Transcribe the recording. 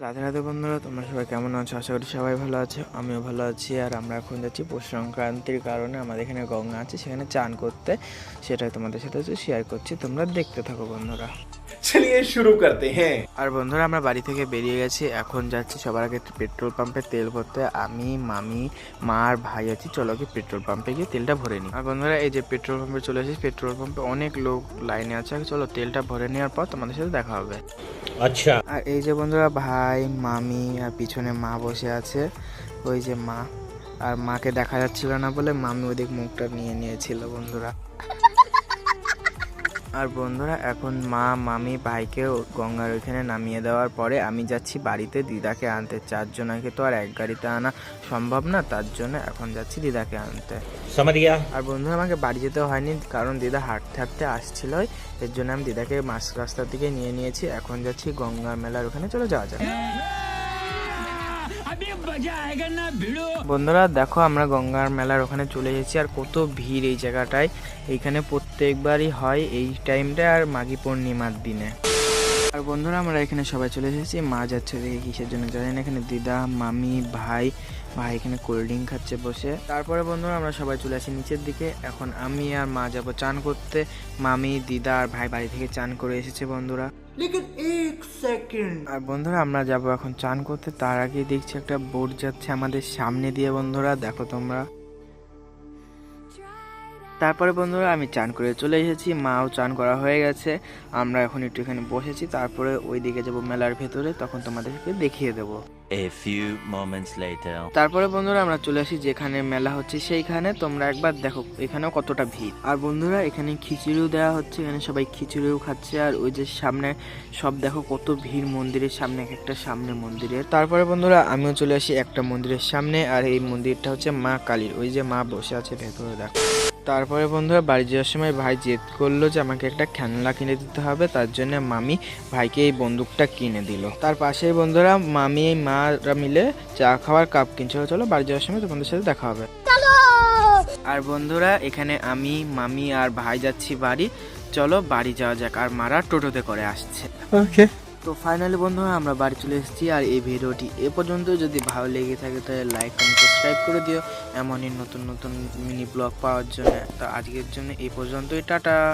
রাধে রাধে বন্ধুরা তোমরা সবাই কেমন আছো? আশা করি সবাই ভালো আছে। আমিও ভালো আছি আর আমরা এখন যাচ্ছি পৌষ সংক্রান্তির কারণে আমাদের এখানে গঙ্গা আছে সেখানে চান করতে। সেটাই তোমাদের সাথে শেয়ার করছি তোমরা দেখতে থাকো বন্ধুরা। চলিয়ে শুরু করতে হ্যাঁ। আর বন্ধুরা আমরা বাড়ি থেকে বেরিয়ে গেছি এখন যাচ্ছি সবার আগে পেট্রোল পাম্পে তেল ভরতে। আমি মামি মা আর ভাই আছি চলো কি পেট্রোল পাম্পে গিয়ে তেলটা ভরে নিই। আর বন্ধুরা এই যে পেট্রোল পাম্পে চলে এসেছি পেট্রোল পাম্পে অনেক লোক লাইনে আছে চলো তেলটা ভরে নেওয়ার পর তোমাদের সাথে দেখা হবে। আচ্ছা। আর এই যে বন্ধুরা, ভাই, মামি আর পিছনে মা বসে আছে। ওই যে মা। আর মাকে দেখা যাচ্ছিল না বলে মামি ওদিক মুখটা নিয়ে নিয়েছিল বন্ধুরা। আর বন্ধুরা এখন মা মামি ভাইকে গঙ্গার ওইখানে নামিয়ে দেওয়ার পরে আমি যাচ্ছি বাড়িতে। দিদাকে আনতে। চারজনাকে তো আর এক গাড়িতে আনা সম্ভব না তার জন্য এখন যাচ্ছি দিদাকে আনতে। আর বন্ধুরা আমাকে বাড়ি যেতে হয়নি কারণ দিদা হাঁটতে হাঁটতে আসছিল। এর জন্য আমি দিদাকে মাস রাস্তা থেকে নিয়ে নিয়েছি। এখন যাচ্ছি গঙ্গা মেলার ওখানে চলে যাওয়া যাবে বন্ধুরা, দেখো আমরা গঙ্গার মেলার ওখানে চলে এসেছি আর কত ভিড় এই জায়গাটায়। এইখানে প্রত্যেকবারই হয় এই টাইমটা আর মাঘী পূর্ণিমার দিনে। আর বন্ধুরা আমরা এখানে সবাই চলে এসেছি। মা যাচ্ছে দেখে কিসের জন্য জানি না এখানে দিদা মামি ভাই ভাই এখানে কোল্ড ড্রিঙ্ক খাচ্ছে বসে। তারপরে বন্ধুরা আমরা সবাই চলে আসি নিচের দিকে। এখন আমি আর মা যাব চান করতে। মামি দিদা আর ভাই বাড়ি থেকে চান করে এসেছে বন্ধুরা। আর বন্ধুরা আমরা যাব এখন চান করতে। তার আগে দেখছি একটা বোট যাচ্ছে আমাদের সামনে দিয়ে বন্ধুরা। দেখো তোমরা। তারপরে বন্ধুরা আমি চান করে চলে এসেছি মাও চান করা হয়ে গেছে। আমরা এখন একটু এখানে বসেছি তারপরে ওই দিকে যাব মেলার ভেতরে তখন তোমাদেরকে দেখিয়ে দেবো. তারপরে বন্ধুরা আমরা চলে আসি যেখানে মেলা হচ্ছে সেইখানে তোমরা একবার দেখো এখানেও কতটা ভিড়। আর বন্ধুরা এখানে খিচুড়িও দেওয়া হচ্ছে এখানে সবাই খিচুড়িও খাচ্ছে আর ওই যে সামনে সব দেখো কত ভিড় মন্দিরের সামনে এক একটা সামনে মন্দিরের। তারপরে বন্ধুরা আমিও চলে আসি একটা মন্দিরের সামনে আর এই মন্দিরটা হচ্ছে মা কালীর ওই যে মা বসে আছে ভেতরে দেখো। তারপরে বন্ধুরা বাড়ি যাওয়ার সময় ভাই জেদ করল যে আমাকে একটা খেলনা কিনে দিতে হবে তার জন্য মামি ভাইকে এই বন্দুকটা কিনে দিল। তার পাশেই বন্ধুরা মামি এই মারা মিলে চা খাওয়ার কাপ কিনছিল। চলো বাড়ি যাওয়ার সময় তোমাদের সাথে দেখা হবে। আর বন্ধুরা এখানে আমি মামি আর ভাই যাচ্ছি বাড়ি। চলো বাড়ি যাওয়া যাক। আর মারা টোটোতে করে আসছে। ओके তো ফাইনালি বন্ধুরা, আমরা বাড়ি চলে এসেছি আর এই ভিডিওটি এ পর্যন্ত। যদি ভালো লেগে থাকে তাহলে লাইক কমেন্ট সাবস্ক্রাইব করে দিও। এমনই নতুন নতুন মিনি ব্লগ পাওয়ার জন্য। তো আজকের জন্য এই পর্যন্তই, টাটা।